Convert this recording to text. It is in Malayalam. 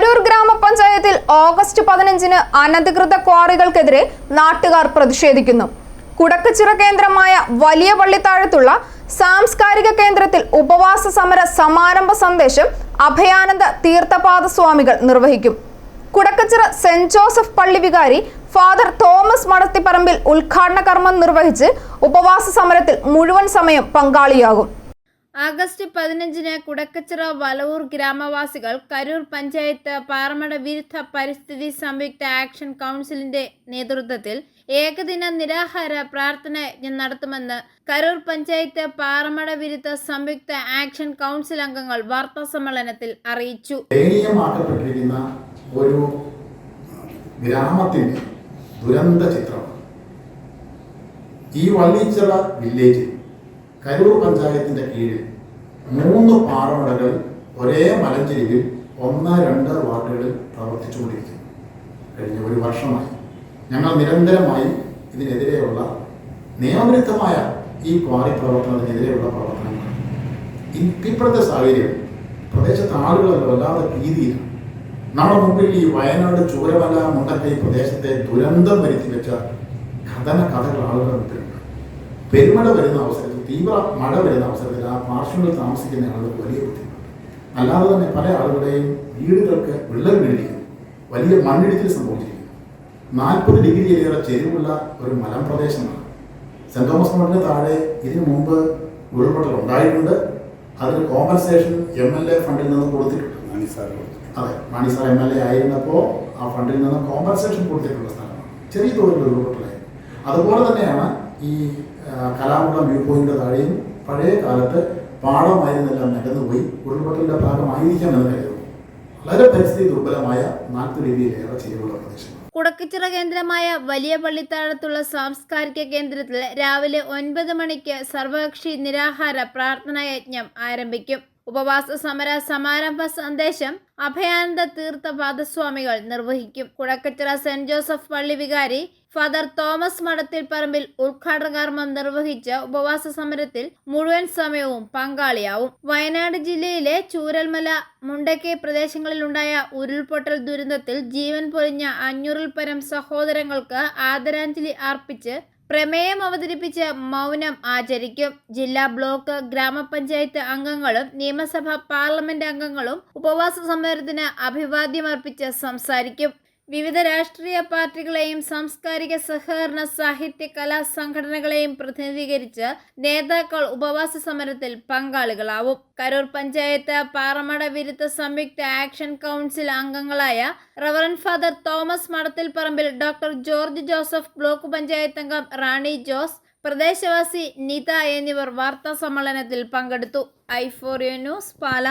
കരൂർ ഗ്രാമപഞ്ചായത്തിൽ ഓഗസ്റ്റ് പതിനഞ്ചിന് അനധികൃത ക്വാറികൾക്കെതിരെ നാട്ടുകാർ പ്രതിഷേധിക്കുന്നു. കുടക്കച്ചിറ കേന്ദ്രമായ വലിയ പള്ളിത്താഴത്തുള്ള സാംസ്കാരിക കേന്ദ്രത്തിൽ ഉപവാസ സമര സമാരംഭ സന്ദേശം അഭയാനന്ദ തീർത്ഥപാദ സ്വാമികൾ നിർവഹിക്കും. കുടക്കച്ചിറ സെന്റ് ജോസഫ് പള്ളി വികാരി ഫാദർ തോമസ് മടത്തിപ്പറമ്പിൽ ഉദ്ഘാടന കർമ്മം നിർവഹിച്ച് ഉപവാസ സമരത്തിൽ മുഴുവൻ സമയം പങ്കാളിയാകും. ആഗസ്റ്റ് പതിനഞ്ചിന് കുടക്കച്ചിറ വലവൂർ ഗ്രാമവാസികൾ കരൂർ പഞ്ചായത്ത് പാറമട വിരുദ്ധ പരിസ്ഥിതി സംയുക്ത ആക്ഷൻ കൗൺസിലിന്റെ നേതൃത്വത്തിൽ ഏകദിന നിരാഹാര പ്രാർത്ഥന യജ്ഞം നടത്തുമെന്ന് കരൂർ പഞ്ചായത്ത് പാറമട വിരുദ്ധ സംയുക്ത ആക്ഷൻ കൗൺസിൽ അംഗങ്ങൾ വാർത്താ സമ്മേളനത്തിൽ അറിയിച്ചു. ഒരു ഗ്രാമത്തിന്റെ ദുരന്ത ഈ വള്ളിച്ചിറ വില്ലേജിൽ കരൂർ പഞ്ചായത്തിന്റെ കീഴിൽ മൂന്ന് പാറമടകൾ ഒരേ മലഞ്ചെരിവിൽ ഒന്ന് രണ്ട് വാർഡുകളിൽ പ്രവർത്തിച്ചുകൊണ്ടിരിക്കുന്നു. കഴിഞ്ഞ ഒരു വർഷമായി ഞങ്ങൾ നിരന്തരമായി ഇതിനെതിരെയുള്ള നിയമവിരുദ്ധമായ ഈ ക്വാറി പ്രവർത്തനത്തിനെതിരെയുള്ള പ്രവർത്തനങ്ങൾ. ഇപ്പോഴത്തെ സാഹചര്യം പ്രദേശത്തെ ആളുകളല്ല വല്ലാതെ ഭീതിയിലാണ്. നമ്മുടെ മുമ്പിൽ ഈ വയനാട് ചൂരമല മുണ്ടക്കൈ പ്രദേശത്തെ ദുരന്തം വരുത്തി വെച്ച കഥന കഥകൾ ആളുകളുടെ മുമ്പിലുണ്ട്. പെരുമഴ വരുന്ന അവസരത്തിൽ തീവ്ര മഴ വരുന്ന അവസരത്തിൽ ആ പാർശ്വങ്ങളിൽ താമസിക്കുന്ന ആളുകൾക്ക് വലിയ ബുദ്ധിമുട്ട് അല്ലാതെ തന്നെ പല ആളുകളുടെയും വീടുകൾക്ക് വിള്ളൽ വീണിരിക്കുന്നു വലിയ മണ്ണിടിച്ചിൽ സംഭവിച്ചിരിക്കുന്നു. നാൽപ്പത് ഡിഗ്രിയിലേറെ ചെരിവുള്ള ഒരു മലമ്പ്രദേശമാണ് സെന്റ് തോമസ് മണ്ണിന് താഴെ ഇതിനു മുമ്പ് ഉരുൾപൊട്ടൽ ഉണ്ടായിട്ടുണ്ട്. അതിന് കോമ്പൻസേഷൻ എം എൽ എ ഫണ്ടിൽ നിന്ന് കൊടുത്തിട്ടുണ്ട്. അതെ Mani sir M L A ആയിരുന്നപ്പോൾ ആ ഫണ്ടിൽ നിന്ന് കോമ്പൻസേഷൻ കൊടുത്തിട്ടുള്ള സ്ഥലമാണ്. ചെറിയ തോതിൽ ഉരുൾപൊട്ടലായി അതുപോലെ തന്നെയാണ് ഈ ആ, കലാമുള്ള വ്യൂ പോയിന്റ് താഴെയും പഴയ കാലത്ത് പാടമായിരുന്നെല്ലാം നികന്നുപോയി ഉരുൾപൊട്ടലിന്റെ ഭാഗമായിരിക്കാം എന്ന് കരുതുന്നു. വളരെ പരിസ്ഥിതി ദുർബലമായ നാൽപ്പത് രീതിയിലേറെ ചെയ്തുള്ള പ്രദേശം കുടക്കിച്ചിറ കേന്ദ്രമായ വലിയ പള്ളിത്താഴത്തുള്ള സാംസ്കാരിക കേന്ദ്രത്തിൽ രാവിലെ ഒൻപത് മണിക്ക് സർവകക്ഷി നിരാഹാര പ്രാർത്ഥനാ യജ്ഞം ആരംഭിക്കും. ഉപവാസ സമര സമാരംഭ സന്ദേശം അഭയാനന്ദ തീർത്ഥ പാദസ്വാമികൾ നിർവഹിക്കും. കുഴക്കച്ചിറ സെന്റ് ജോസഫ് പള്ളി വികാരി ഫാദർ തോമസ് മഠത്തിൽ പറമ്പിൽ ഉദ്ഘാടന കർമ്മം നിർവഹിച്ച ഉപവാസ സമരത്തിൽ മുഴുവൻ സമയവും പങ്കാളിയാവും. വയനാട് ജില്ലയിലെ ചൂരൽമല മുണ്ടക്കൈ പ്രദേശങ്ങളിലുണ്ടായ ഉരുൾപൊട്ടൽ ദുരന്തത്തിൽ ജീവൻ പൊലിഞ്ഞ അഞ്ഞൂറിൽ പരം സഹോദരങ്ങൾക്ക് ആദരാഞ്ജലി അർപ്പിച്ച് പ്രമേയം അവതരിപ്പിച്ച് മൗനം ആചരിക്കും. ജില്ലാ ബ്ലോക്ക് ഗ്രാമപഞ്ചായത്ത് അംഗങ്ങളും നിയമസഭാ പാർലമെന്റ് അംഗങ്ങളും ഉപവാസ സമരത്തിന് അഭിവാദ്യമർപ്പിച്ച് സംസാരിക്കും. വിവിധ രാഷ്ട്രീയ പാർട്ടികളെയും സാംസ്കാരിക സഹകരണ സാഹിത്യ കലാ സംഘടനകളെയും പ്രതിനിധീകരിച്ച് നേതാക്കൾ ഉപവാസ സമരത്തിൽ പങ്കാളികളാവും. കരൂർ പഞ്ചായത്ത് പാറമട വിരുദ്ധ സംയുക്ത ആക്ഷൻ കൗൺസിൽ അംഗങ്ങളായ reverend father Thomas Madathil Parambil doctor George Joseph block panchayat അംഗം റാണി ജോസ് പ്രദേശവാസി നിത എന്നിവർ വാർത്താ സമ്മേളനത്തിൽ പങ്കെടുത്തു. I four news Pala.